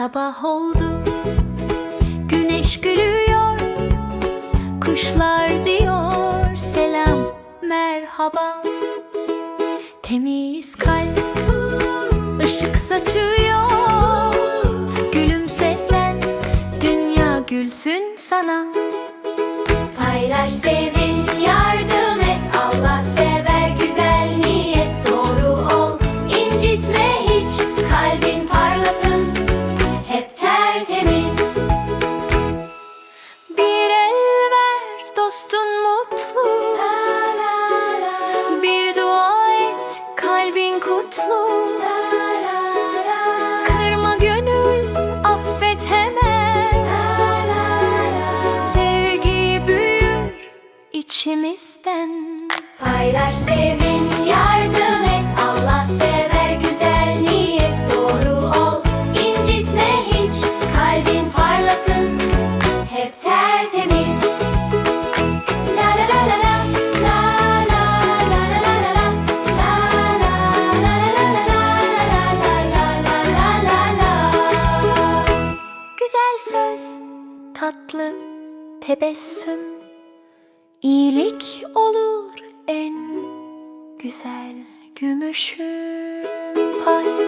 Sabah oldu, güneş gülüyor, kuşlar diyor selam, merhaba. Temiz kalp, ışık saçıyor, gülümse sen, dünya gülsün sana. Paylaş sevin yardım et. Allah sever güzel niyet. Doğru ol incitme hiç. Kalbin dostun mutlu. Bir dua et kalbin kutlu. Kırma gönül affet Sevgi büyür içimizden. Paylaş sevin yardım et tatlı tebessüm. İyilik olur en güzel gümüşüm Pay,